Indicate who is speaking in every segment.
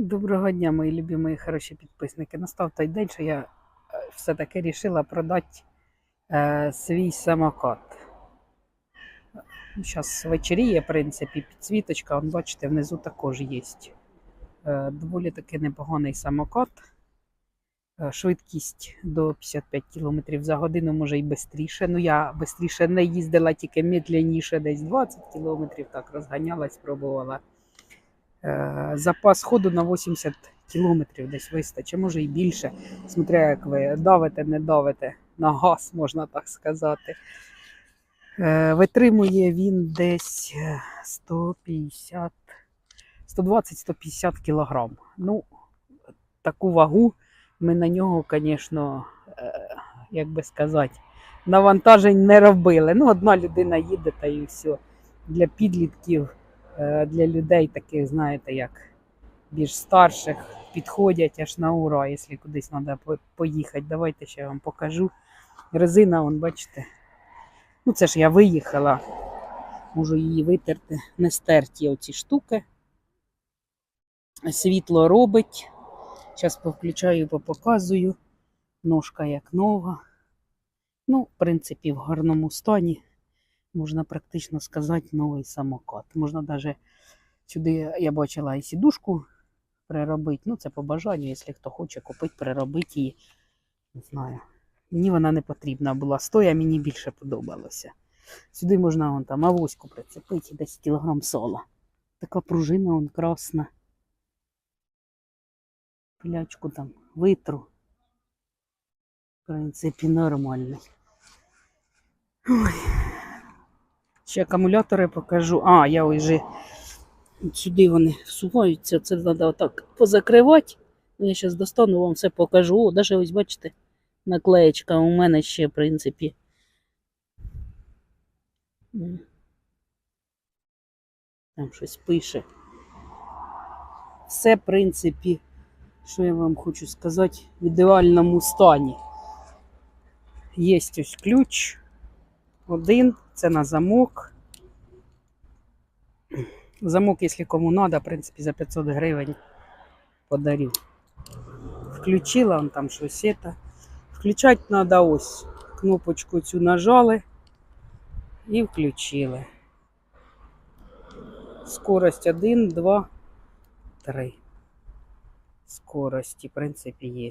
Speaker 1: Доброго дня, мої любі, мої хороші підписники. Настав той день, що я е, все-таки вирішила продати е, свій самокат. Зараз вечеріє, в принципі, підсвіточка, вон, бачите, внизу також є. Е, доволі таки непоганий самокат. Е, швидкість до 55 км за годину, може і швидше. Ну, я швидше не їздила, тільки медленніше, десь 20 км, так розганялась, пробувала. Е, запас ходу на 80 кілометрів десь вистачить, може і більше. Смотря як ви давите, не давите на газ, можна так сказати. Е, Витримує він десь е, 150, 120-150 кілограм. Ну, таку вагу ми на нього, звісно, як би сказати, навантажень не робили. Ну, одна людина їде та і все. Для підлітків е, для людей таких, знаєте, як більш старших, підходять аж на ура, якщо кудись треба поїхати. Давайте ще я вам покажу. Резина, вон, бачите. Ну, це ж я виїхала. Можу її витерти. Не стерті оці штуки. Світло робить. Зараз повключаю, попоказую. Ножка як нова. Ну, в принципі, в гарному стані можна практично сказати, новий самокат. Можна навіть сюди, я бачила і сідушку переробити. Ну, це по бажанню, якщо хто хоче купити, переробити її. Не знаю. Мені вона не потрібна була. Стоя мені більше подобалося. Сюди можна вон там авоську прицепити, 10 кг сола. Така пружина вон красна. Пилячку там витру. В принципі, нормальний. Ой. Ще акумулятори покажу. А, я вже сюди вони всуваються. Це треба отак позакривати. Ну, Я зараз достану, вам все покажу. О, навіть ось бачите, наклеєчка у мене ще, в принципі. Там щось пише. Все, в принципі, що я вам хочу сказати, в ідеальному стані. Є ось ключ. Один, це на замок. Замок, якщо кому треба, в принципі, за 500 гривень подарю. Включила он там щось це. Включати треба ось. Кнопочку цю нажали і включили. Скорость 1, 2, 3. Скорості, в принципі, є.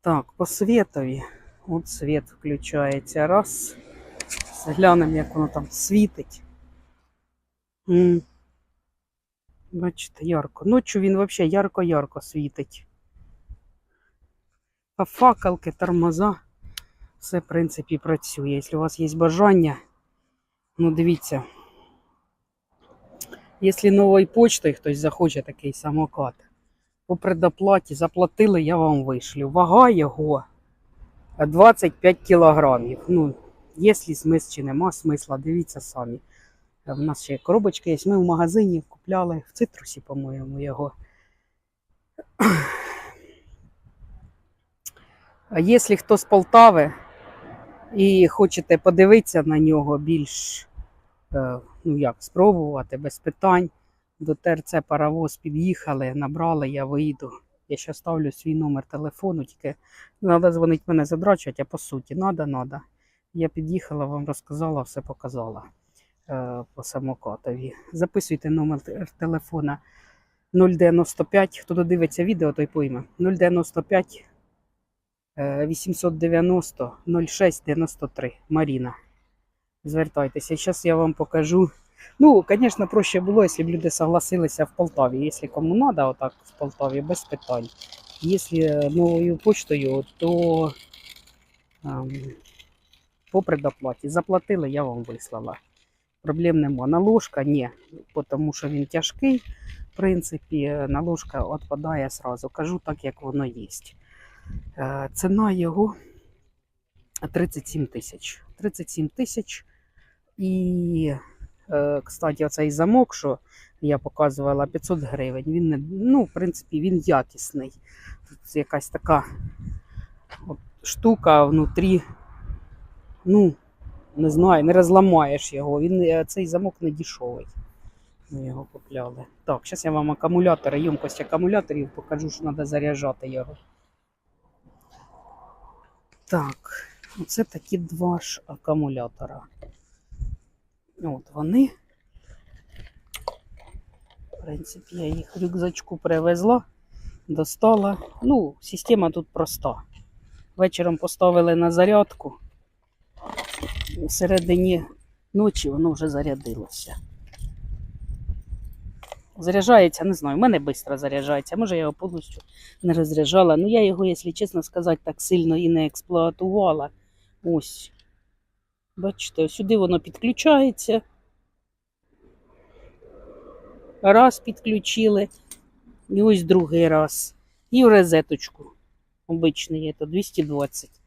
Speaker 1: Так, по светові. От світ включається. Раз. Глянемо, як воно там світить. Бачите, ярко. Ночі він взагалі ярко-ярко світить. А факелки, тормоза. Все, в принципі, працює. Якщо у вас є бажання, ну дивіться. Якщо новою почтою хтось захоче такий самокат, по предоплаті заплатили, я вам вишлю. Вага його 25 кілограмів. Ну, є смисл чи нема смисла, дивіться самі. У нас ще коробочка є. Ми в магазині купляли в цитрусі, по-моєму, його. Якщо хто з Полтави і хочете подивитися на нього більш, е, ну як, спробувати без питань, до ТРЦ паровоз під'їхали, набрали, я вийду. Я ще ставлю свій номер телефону, тільки треба дзвонити мене задрачувати, а по суті, треба, треба. Я під'їхала, вам розказала, все показала е, по самокатові. Записуйте номер те- телефона 095. Хто додивиться відео, той пойме. 095 е, 890 0693. Маріна. Звертайтеся. Зараз я вам покажу. Ну, звісно, проще було, якщо б люди согласилися в Полтаві. Якщо кому треба, отак в Полтаві, без питань. Якщо новою почтою, то ем, по предоплаті. Заплатили, я вам вислала. Проблем нема. Наложка ні, тому що він тяжкий. В принципі, наложка відпадає сразу. Кажу так, як воно є. Е, Ціна його 37 тисяч. 37 тисяч. І, е, кстати, оцей замок, що я показувала, 500 гривень. Він ну, в принципі, він якісний. Тут якась така штука внутрі. Ну, не знаю, не розламаєш його. Він, е, цей замок не дешевий. Ми його купляли. Так, зараз я вам акумулятори, ємкость акумуляторів покажу, що треба заряджати його. Так, оце такі два ж акумулятора. От вони. В принципі, я їх рюкзачку привезла, достала. Ну, система тут проста. Вечором поставили на зарядку. В середині ночі воно вже зарядилося. Заряджається, не знаю, в мене швидко заряджається. Може, я його повністю не розряджала. Ну, я його, якщо чесно сказати, так сильно і не експлуатувала. Ось. Бачите, сюди воно підключається. Раз підключили. І ось другий раз. І в розеточку. Обичний є то 220.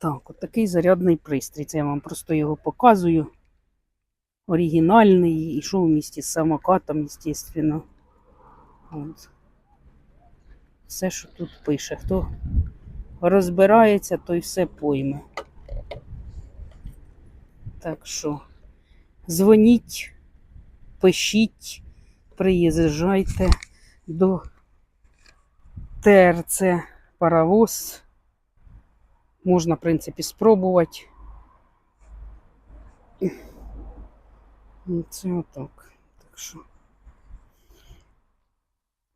Speaker 1: Так, от такий зарядний пристрій. Це я вам просто його показую. Оригінальний. І що в місті з самокатом, звісно. Все, що тут пише. Хто розбирається, той все пойме. Так що дзвоніть, пишіть, приїжджайте до ТРЦ Паровоз. Можна, в принципі, спробувати. Ну, Це отак. Так що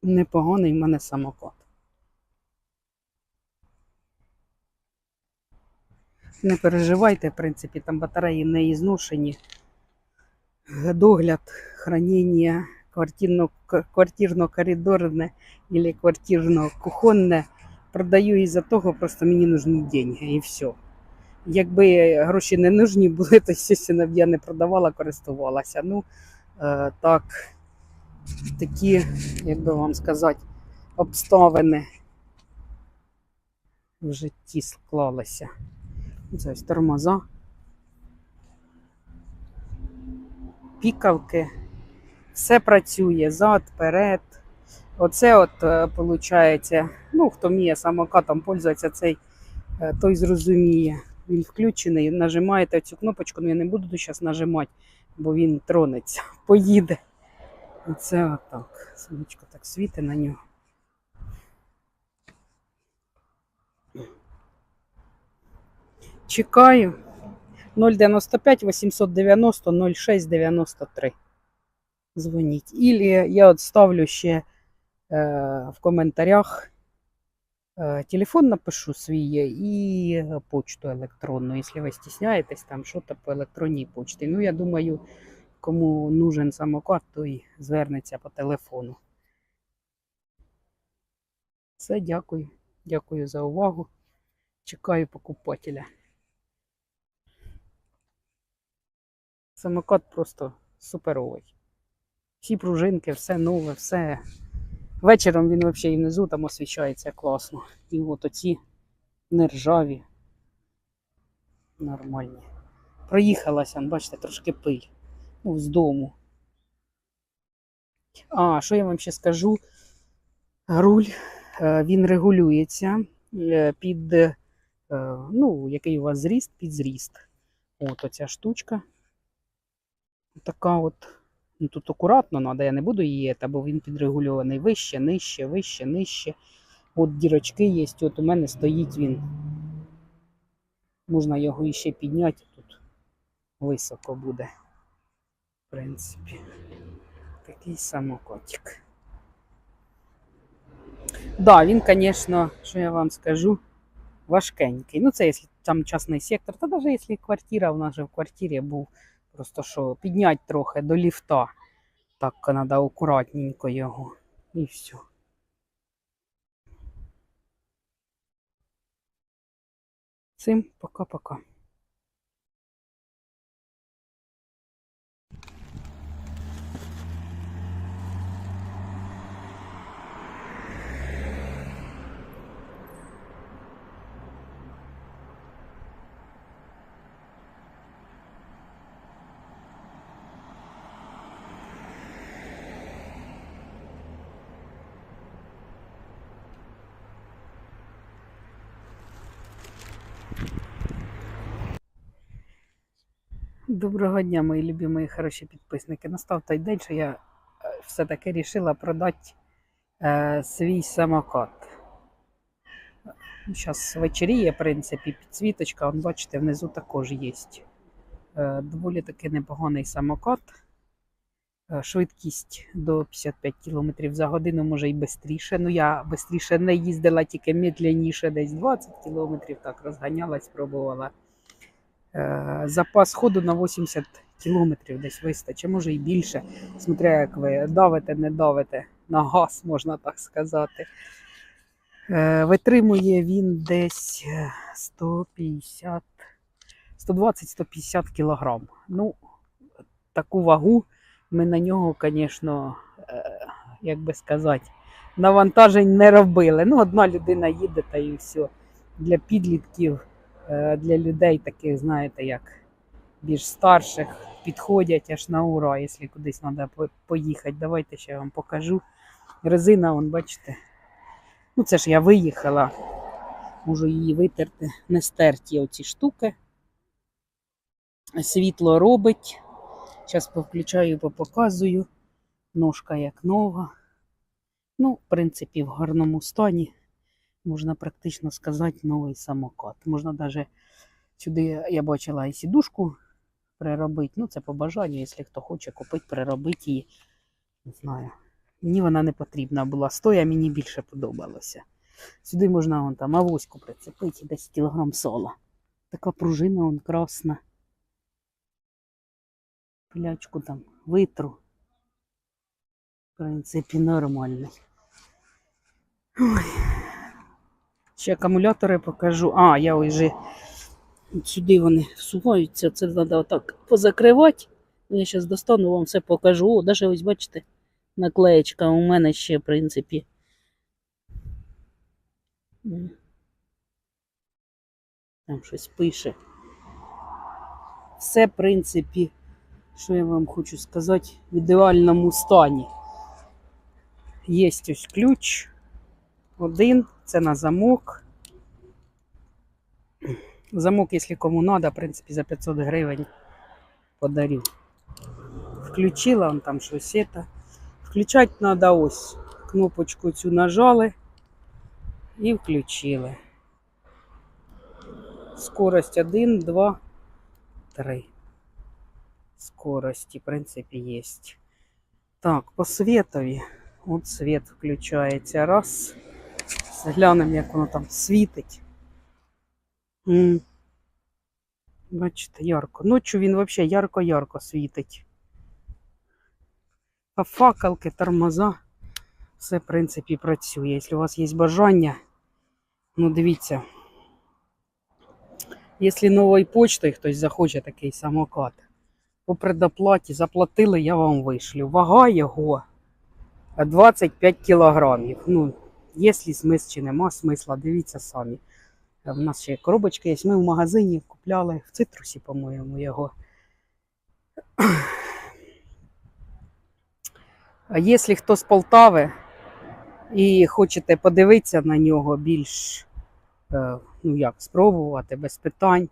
Speaker 1: непоганий в мене самокат. Не переживайте, в принципі, там батареї не ізношені. Догляд, квартирно, квартирно-коридорне або квартирно-кухонне продаю із-за того, просто мені нужні деньги і все. Якби гроші не нужні були, то, звісно, б я не продавала, користувалася. Ну, е, так, такі, як би вам сказати, обставини в житті склалися. Ось тормоза, пікавки, все працює зад, перед. Оце от, виходить, ну, хто вміє самокатом пользуватися, цей е, той зрозуміє. Він включений, нажимаєте цю кнопочку, ну я не буду зараз нажимати, бо він тронеться, поїде. Оце отак. Сонечко так світить на нього. Чекаю. 095 890 06 93. Дзвоніть. Ілі я от ставлю ще е, в коментарях е, телефон напишу свій і почту електронну, якщо ви стісняєтесь, там що то по електронній почті. Ну, я думаю, кому нужен самокат, той звернеться по телефону. Все, дякую. Дякую за увагу. Чекаю покупателя. Самокат просто суперовий. Всі пружинки, все нове, все. Вечором він взагалі і внизу там освіщається класно. І от оці нержаві. Нормальні. Проїхалася, бачите, трошки пиль. Ну, з дому. А, що я вам ще скажу? Руль, е, він регулюється е, під, е, ну, який у вас зріст, під зріст. От оця штучка. Така от. Ну, тут акуратно треба, я не буду її, та, бо він підрегульований вище, нижче, вище, нижче. От дірочки є, от у мене стоїть він. Можна його іще підняти, тут високо буде. В принципі, такий самокотик. Да, він, звісно, що я вам скажу, важкенький. Ну, це якщо там частний сектор, то навіть якщо квартира, у нас же в квартирі був. Просто що підняти трохи до ліфта. Так треба акуратненько його. І все. Всім пока-пока. Доброго дня, мої любі, мої хороші підписники. Настав той день, що я е, все-таки вирішила продати е, свій самокат. Зараз вечеріє, в принципі, підсвіточка, он, бачите, внизу також є. Е, доволі таки непоганий самокат. Е, швидкість до 55 км за годину, може і швидше. Ну, я швидше не їздила, тільки медленніше, десь 20 км, так розганялась, пробувала. Е, запас ходу на 80 кілометрів десь вистачить, може і більше. Смотря як ви давите, не давите на газ, можна так сказати. Е, Витримує він десь е, 150, 120-150 кілограм. Ну, таку вагу ми на нього, звісно, як би сказати, навантажень не робили. Ну, одна людина їде та і все. Для підлітків е, для людей таких, знаєте, як більш старших, підходять аж на ура, якщо кудись треба поїхати. Давайте ще я вам покажу. Резина, вон, бачите. Ну, це ж я виїхала. Можу її витерти. Не стерті оці штуки. Світло робить. Зараз повключаю, попоказую. Ножка як нова. Ну, в принципі, в гарному стані можна практично сказати, новий самокат. Можна навіть сюди, я бачила і сідушку приробити. Ну, це по бажанню, якщо хто хоче купити, приробити її. Не знаю. Мені вона не потрібна була. Стоя мені більше подобалося. Сюди можна вон там авоську прицепити, 10 кг сола. Така пружина вон красна. Плячку там витру. В принципі, нормальний. Ой. Ще акумулятори покажу. А, я вже сюди вони всуваються. Це треба отак позакривати. Я зараз достану вам все покажу. О, навіть ось бачите, наклеєчка у мене ще, в принципі. Там щось пише. Все, в принципі, що я вам хочу сказати, в ідеальному стані. Є ось ключ. Один, це на замок. Замок, якщо кому треба, в принципі, за 500 гривень подарю. Включила он там щось это. Включати треба ось. Кнопочку цю нажали і включили. Скорость 1, 2, 3. Скорості, в принципі, є. Так, по светові. От світ включається. Раз. Глянемо, як воно там світить. Бачите, ярко. Ночі він взагалі ярко-ярко світить. А факелки, тормоза. Все, в принципі, працює. Якщо у вас є бажання, ну дивіться. Якщо новою почтою хтось захоче такий самокат, по предоплаті заплатили, я вам вишлю. Вага його 25 кілограмів. Ну, є смисл чи нема смисла, дивіться самі. У нас ще коробочка є. Ми в магазині купляли в цитрусі, по-моєму, його. Якщо хто з Полтави і хочете подивитися на нього більш, е, ну як, спробувати без питань,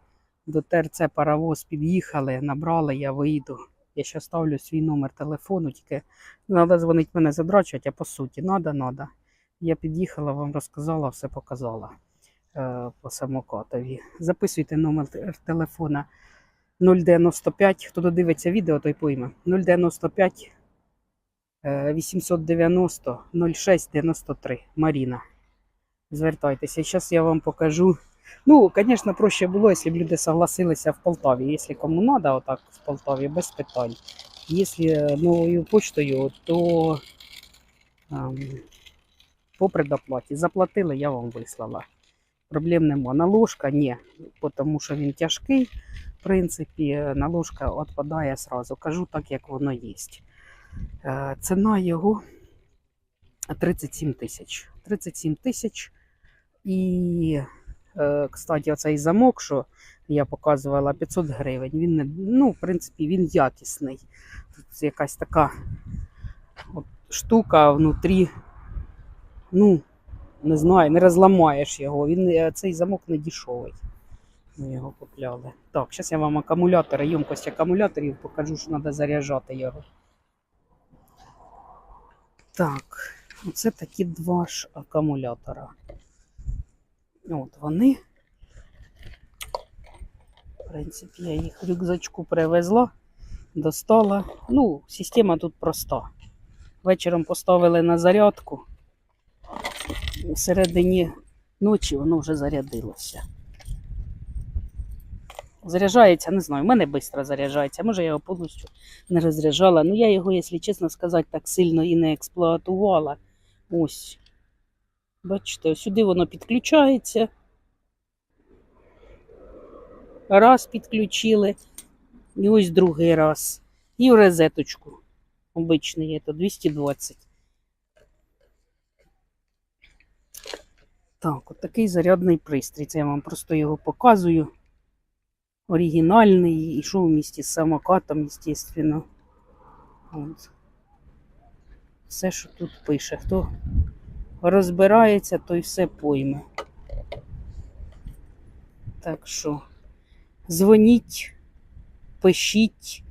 Speaker 1: до ТРЦ паровоз під'їхали, набрали, я вийду. Я ще ставлю свій номер телефону, тільки треба дзвонити мене задрачувати, а по суті, треба, треба. Я під'їхала, вам розказала, все показала е, по самокатові. Записуйте номер телефона 095. Хто додивиться відео, той пойме. 095 е, 890 06 93. Маріна. Звертайтеся. Зараз я вам покажу. Ну, звісно, проще було, якщо б люди согласилися в Полтаві. Якщо кому треба, отак в Полтаві, без питань. Якщо новою почтою, то ем, по предоплаті. Заплатили, я вам вислала. Проблем нема. Наложка ні, тому що він тяжкий. В принципі, наложка відпадає сразу. Кажу так, як воно є. Е, Ціна його 37 тисяч. 37 тисяч. І, е, кстати, оцей замок, що я показувала 500 гривень. Він ну, в принципі, він якісний. Тут якась така от штука внутрі. Ну, не знаю, не розламаєш його. Він, е, цей замок не дешевий. Ми його купляли. Так, зараз я вам акумулятори, ємкость акумуляторів покажу, що треба заряджати його. Так, оце такі два ж акумулятора. От вони. В принципі, я їх в рюкзачку привезла, достала. Ну, система тут проста. Вечором поставили на зарядку. В середині ночі воно вже зарядилося. Заряджається, не знаю, в мене швидко заряджається. Може, я його повністю не розряджала. Ну, я його, якщо чесно сказати, так сильно і не експлуатувала. Ось. Бачите, сюди воно підключається. Раз підключили. І ось другий раз. І в розеточку. Обичний є то 220. Так, от такий зарядний пристрій. Це я вам просто його показую. Оригінальний. І що в місті з самокатом, звісно. Все, що тут пише. Хто розбирається, той все пойме. Так що дзвоніть, пишіть,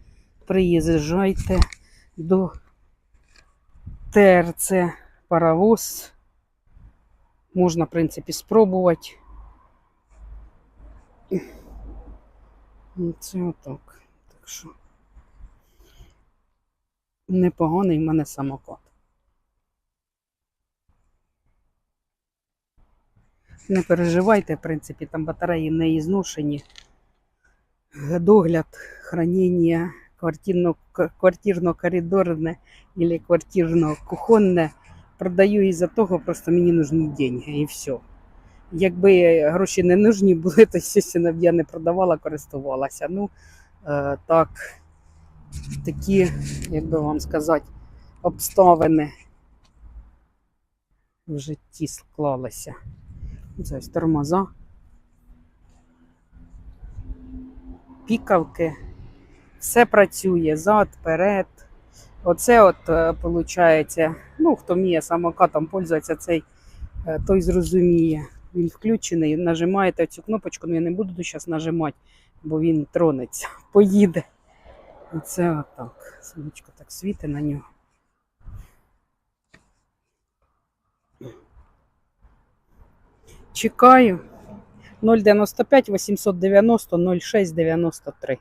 Speaker 1: приїжджайте до ТРЦ Паровоз. Можна, в принципі, спробувати. Ну, Це отак. Так що непоганий в мене самокат. Не переживайте, в принципі, там батареї не ізношені. Догляд, квартирно, квартирно-коридорне або квартирно-кухонне продаю із-за того, просто мені нужні деньги і все. Якби гроші не нужні були, то, звісно, б я не продавала, користувалася. Ну, е, так, такі, як би вам сказати, обставини в житті склалися. Це ось тормоза, пікавки, все працює зад, перед. Оце от, виходить, ну, хто вміє самокатом пользуватися, цей, е, той зрозуміє. Він включений, нажимаєте цю кнопочку, ну я не буду зараз нажимати, бо він тронеться, поїде. Оце отак. Сонечко так світить на нього. Чекаю. 095 890 06 93.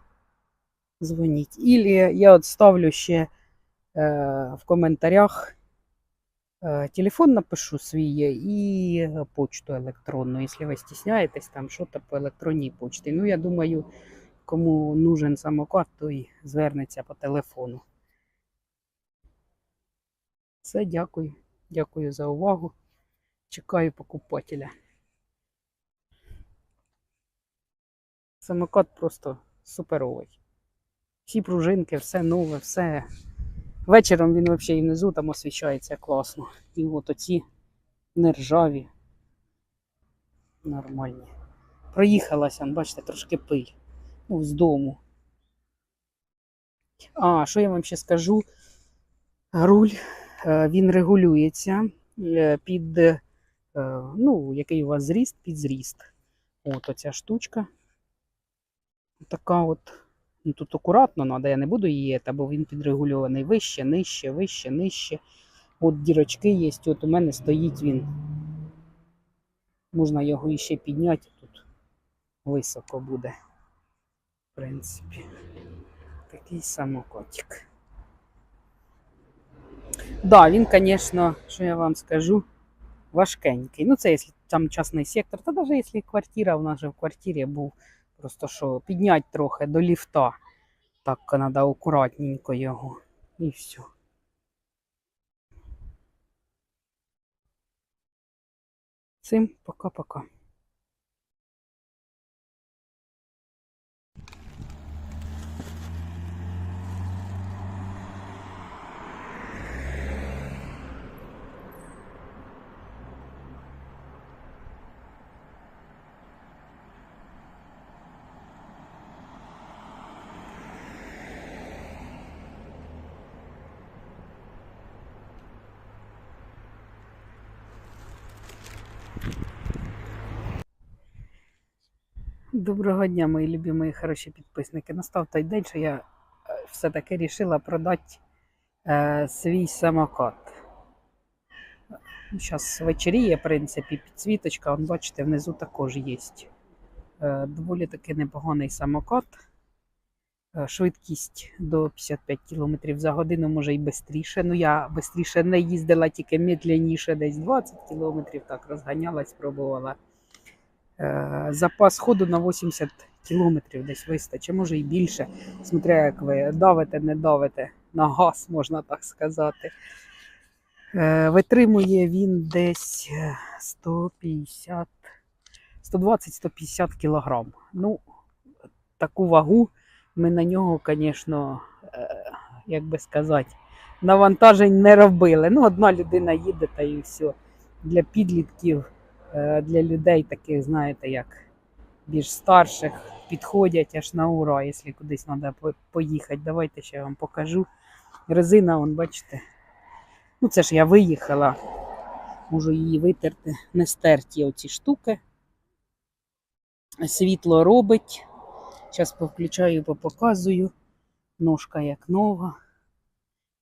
Speaker 1: Дзвоніть. Ілі я от ставлю ще е, в коментарях е, телефон напишу свій і почту електронну, якщо ви стісняєтесь, там що то по електронній почті. Ну, я думаю, кому нужен самокат, той звернеться по телефону. Все, дякую. Дякую за увагу. Чекаю покупателя. Самокат просто суперовий. Всі пружинки, все нове, все. Вечором він взагалі і внизу там освіщається класно. І от оці нержаві. Нормальні. Проїхалася, бачите, трошки пиль. Ну, з дому. А, що я вам ще скажу? Руль, е, він регулюється е, під, е, ну, який у вас зріст, під зріст. От оця штучка. Така от. Ну, тут акуратно треба, я не буду її, бо він підрегульований вище, нижче, вище, нижче. От дірочки є, от у мене стоїть він. Можна його іще підняти, тут високо буде. В принципі, такий самокотик. Да, він, звісно, що я вам скажу, важкенький. Ну, це якщо там частний сектор, то навіть якщо квартира, у нас же в квартирі був. Просто що підняти трохи до ліфта. Так треба акуратненько його. І все. Цим пока-пока. Доброго дня, мої любі, мої хороші підписники. Настав той день, що я е, все-таки вирішила продати е, свій самокат. Зараз вечеріє, в принципі, підсвіточка, он, бачите, внизу також є. Е, доволі таки непоганий самокат. Е, швидкість до 55 км за годину, може і швидше. Ну, я швидше не їздила, тільки медленніше, десь 20 км, так розганялась, пробувала. Е, запас ходу на 80 кілометрів десь вистачить, може і більше. Смотря як ви давите, не давите на газ, можна так сказати. Е, Витримує він десь е, 150, 120-150 кілограм. Ну, таку вагу ми на нього, звісно, як би сказати, навантажень не робили. Ну, одна людина їде та і все. Для підлітків е, для людей таких, знаєте, як більш старших, підходять аж на ура, якщо кудись треба поїхати. Давайте ще я вам покажу. Резина, вон, бачите. Ну, це ж я виїхала. Можу її витерти. Не стерті оці штуки. Світло робить. Зараз повключаю, попоказую. Ножка як нова.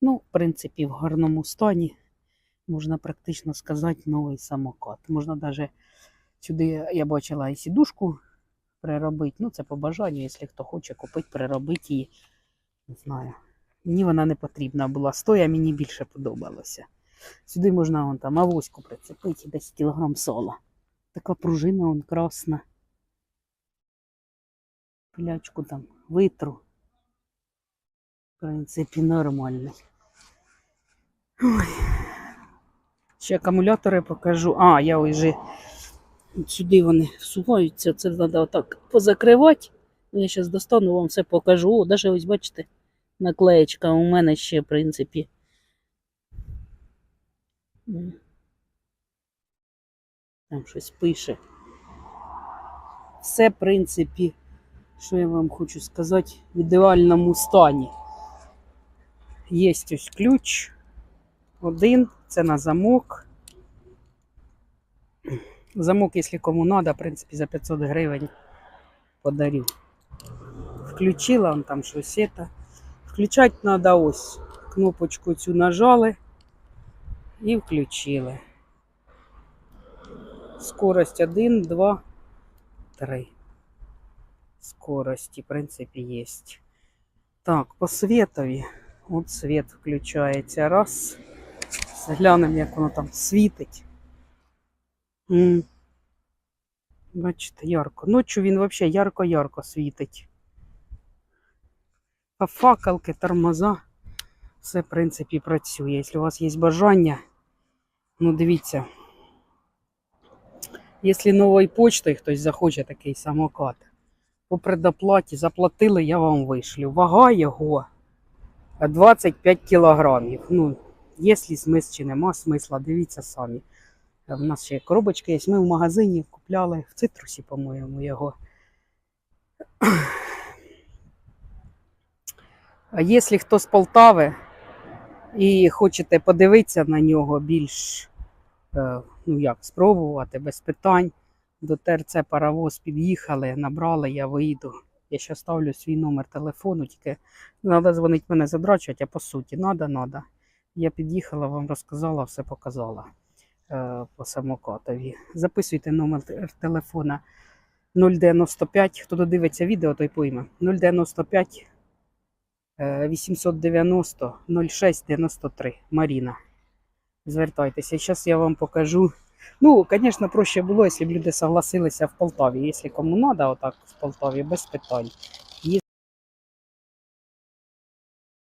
Speaker 1: Ну, в принципі, в гарному стані можна практично сказати, новий самокат. Можна навіть сюди, я бачила, і сідушку переробити. Ну, це по бажанню, якщо хто хоче купити, переробити її. Не знаю. Мені вона не потрібна була. Стоя мені більше подобалося. Сюди можна вон там авоську прицепити, 10 кг сола. Така пружина вон красна. Пилячку там витру. В принципі, нормальний. Ой. Ще акумулятори покажу. А, я вже сюди вони всуваються. Це треба отак позакривати. Ну, Я зараз достану, вам все покажу. О, навіть ось бачите, наклеєчка у мене ще, в принципі. Там щось пише. Все, в принципі, що я вам хочу сказати, в ідеальному стані. Є ось ключ. Один, це на замок. Замок, якщо кому треба, в принципі, за 500 гривень подарю. Включила он там щось это. Включати треба ось. Кнопочку цю нажали і включили. Скорость 1, 2, 3. Скорості, в принципі, є. Так, по светові. От світ включається. Раз. Глянемо, як воно там світить. Бачите, ярко. Ночі він взагалі ярко-ярко світить. А факелки, тормоза. Все, в принципі, працює. Якщо у вас є бажання, ну дивіться. Якщо новою почтою хтось захоче такий самокат, по предоплаті заплатили, я вам вишлю. Вага його 25 кілограмів. Ну, є смисл чи нема смисла, дивіться самі. У нас ще коробочки є. Ми в магазині купляли в цитрусі, по-моєму, його. Якщо хто з Полтави і хочете подивитися на нього більш, е, ну як, спробувати без питань, до ТРЦ паровоз під'їхали, набрали, я вийду. Я ще ставлю свій номер телефону, тільки треба дзвонити мене задрачувати, а по суті, треба, треба. Я під'їхала, вам розказала, все показала е, по самокатові. Записуйте номер те- телефона 095. Хто додивиться відео, той пойме. 095 е, 890 0693. Маріна. Звертайтеся. Зараз я вам покажу. Ну, звісно, проще було, якщо б люди согласилися в Полтаві. Якщо кому треба, отак в Полтаві, без питань.